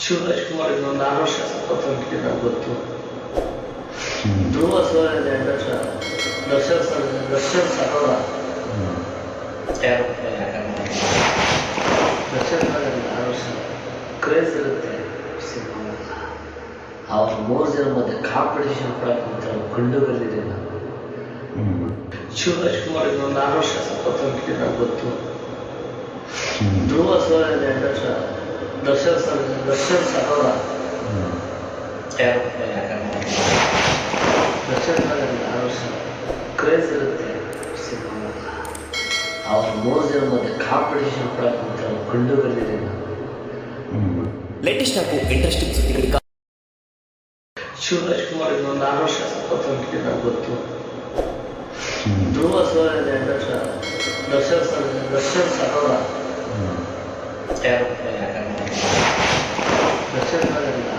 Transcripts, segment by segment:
ಶಿವರಾಜ್ ಕುಮಾರ್ ಒಂದು ಆರು ವರ್ಷ ಸ್ವತಂತ್ರ ನಂಗೆ ಗೊತ್ತು ಧ್ರುವ ಸರ್ ಇದೆ ವರ್ಷ ದರ್ಶನ್ ಸರ್. ದರ್ಶನ್ ಸರೋರ ಯಾರು ದರ್ಶನ್ ಸರ್ ಆರು ವರ್ಷ ಕ್ರೇಜ್ ಇರುತ್ತೆ ಸಿನಿಮಾ ಅವ್ರ ಮೂರು ಜನ ಮಧ್ಯೆ ಕಾಂಪಿಟೇಷನ್ ಕೊಡಕ್ಕೆ ಗಂಡು ಗಲ್ಲಿದೆ ನಾನು ಶಿವರಾಜ್ ಕುಮಾರ್ ಒಂದು ಆರು ವರ್ಷ ಸ್ವತಂತ್ರ ನಂಗೆ ಗೊತ್ತು ಧ್ರುವ ಸರ್ ಇದೆ ವರ್ಷ ದರ್ಶನ್ ಸರ್. ದರ್ಶನ್ ಸರೋರ. ಯಾರು? ದರ್ಶನ್ ಸರ್ ವರ್ಷ ಕ್ರೇಜ್ ಇರುತ್ತೆ ಸಿನಿಮಾ. ಅವ್ರ ಮೂರು ಜನ ಕಾಂಪಿಟೇಷನ್ ಗಲ್ಲಿದೆ ಲೇಟೆಸ್ಟ್ ಹಾಗೂ ಇಂಟ್ರೆಸ್ಟಿಂಗ್ ಸುದ್ದಿಗಳಿಗಾಗಿ ಶಿವರಾಜ್ ಕುಮಾರ್ ಇನ್ನೊಂದು ಆರು ವರ್ಷ ನಂಗೆ ಗೊತ್ತು. ಧ್ರುವ ಸರ್ ಇದೆ ದರ್ಶನ್ ಸರ್. ದರ್ಶನ್ ಸರೋರ. ಆರು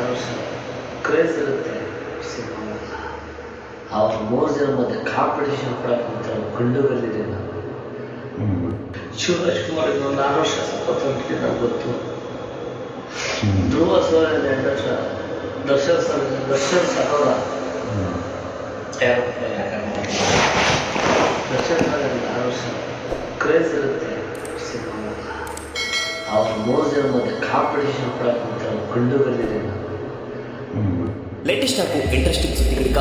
ವರ್ಷ ಕ್ರೇಜ್ ಇರುತ್ತೆ ಅವ್ರ ಮೂರು ಜನ ಮಧ್ಯೆ ಕಾಂಪಿಟೇಷನ್ ಕೊಡಕ್ಕೆ ಗಂಡು ಗಲ್ಲಿದೆ ನಾನು ಶಿವರಾಜ್ ಕುಮಾರ್ ಒಂದು ಆರು ವರ್ಷ ಸ್ವತಂತ್ರ ನಂಗೆ ಗೊತ್ತು ಧ್ರುವ ಸರ್ ಎರಡು ವರ್ಷ ದರ್ಶನ್ ಸರ್ ದರ್ಶನ್ ಸರೋರ ಯಾರು ದರ್ಶನ್ ಸರ್ ಇದೆ ಆರು ವರ್ಷ ಕ್ರೇಜ್ ಇರುತ್ತೆ ಅವ್ರ ಕಾಂಪಿಟೇಷನ್ ನಾನು ಲೇಟೆಸ್ಟ್ ಹಾಗೂ ಇಂಟ್ರೆಸ್ಟಿಂಗ್ ಸುದ್ದಿಗಳಿಗಾಗಿ